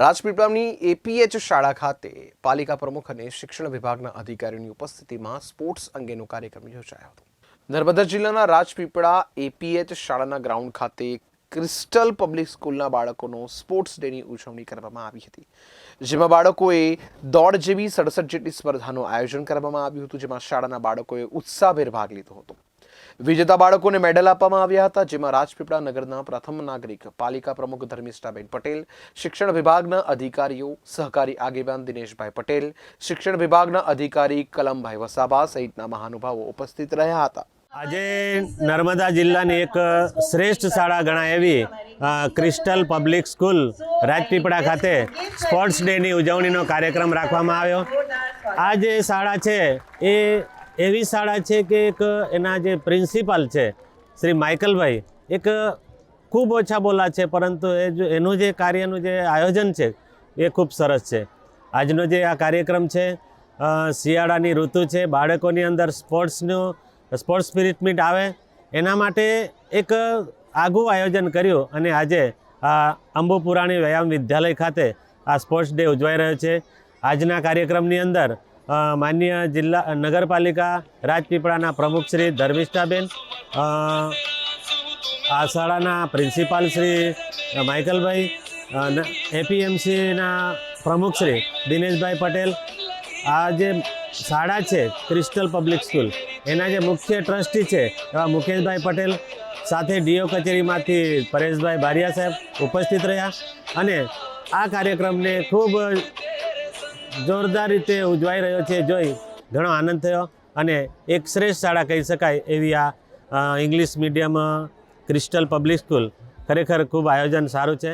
રાજપીપળાની એપીએચ શાળા ખાતે પાલિકા પ્રમુખ અને શિક્ષણ વિભાગના અધિકારીઓની ઉપસ્થિતિમાં સ્પોર્ટ્સ અંગેનો કાર્યક્રમ યોજાયો હતો. નર્મદા જિલ્લાના રાજપીપળા એપીએચ શાળાના ગ્રાઉન્ડ ખાતે ક્રિસ્ટલ પબ્લિક સ્કૂલના બાળકોનો સ્પોર્ટ્સ ડેની ઉજવણી કરવામાં આવી હતી. જેમાં બાળકોએ દોડ જેવી સડસઠ જેટલી સ્પર્ધાનું આયોજન કરવામાં આવ્યું હતું, જેમાં શાળાના બાળકોએ ઉત્સાહભેર ભાગ લીધો હતો. વિજેતા બાળકોને મેડલ આપવામાં આવ્યા હતા, જેમાં રાજપીપળા નગરના પ્રથમ નાગરિક, પાલિકા પ્રમુખ ધર્મિષ્ઠાબેન પટેલ, શિક્ષણ વિભાગના અધિકારીઓ, સહકારી આગેવાન દિનેશભાઈ પટેલ, શિક્ષણ વિભાગના અધિકારી કલમભાઈ વસાવા સહિતના મહાનુભાવો ઉપસ્થિત રહ્યા હતા. આજે નર્મદા જિલ્લાની એક શ્રેષ્ઠ શાળા ગણાય એવી ક્રિસ્ટલ પબ્લિક સ્કૂલ રાજપીપળા ખાતે સ્પોર્ટ્સ ડેની ઉજવણીનો કાર્યક્રમ રાખવામાં આવ્યો. આ જે શાળા છે, એ એવી શાળા છે કે એક એના જે પ્રિન્સિપાલ છે, શ્રી માઇકલભાઈ, એક ખૂબ ઓછા બોલા છે, પરંતુ એ જો એનું જે કાર્યનું જે આયોજન છે, એ ખૂબ સરસ છે. આજનો જે આ કાર્યક્રમ છે શિયાળાની ઋતુ છે, બાળકોની અંદર સ્પોર્ટ્સનું, સ્પોર્ટ્સ સ્પિરિટ મીટ આવે, એના માટે એક આગવું આયોજન કર્યું અને આજે આ અંબુપુરાણી વ્યાયામ વિદ્યાલય ખાતે આ સ્પોર્ટ્સ ડે ઉજવાઈ રહ્યો છે. આજના કાર્યક્રમની અંદર માન્ય જિલ્લા નગરપાલિકા રાજપીપળાના પ્રમુખ શ્રી ધર્મિષ્ઠાબેન આ શાળાના પ્રિન્સિપાલ શ્રી માઇકલભાઈ એપીએમસીના પ્રમુખ શ્રી દિનેશભાઈ પટેલ. આ જે શાળા છે, ક્રિસ્ટલ પબ્લિક સ્કૂલ, એના જે મુખ્ય ટ્રસ્ટી છે, એવા મુકેશભાઈ પટેલ, સાથે ડીઓ કચેરીમાંથી પરેશભાઈ બારિયા સાહેબ ઉપસ્થિત રહ્યા. અને આ કાર્યક્રમને ખૂબ જોરદાર રીતે ઉજવાઈ રહ્યો છે. જોઈ, ઘણો આનંદ થયો અને એક શ્રેષ્ઠ શાળા કહી શકાય એવી આ English medium Crystal public school ખરેખર ખૂબ આયોજન સારું છે.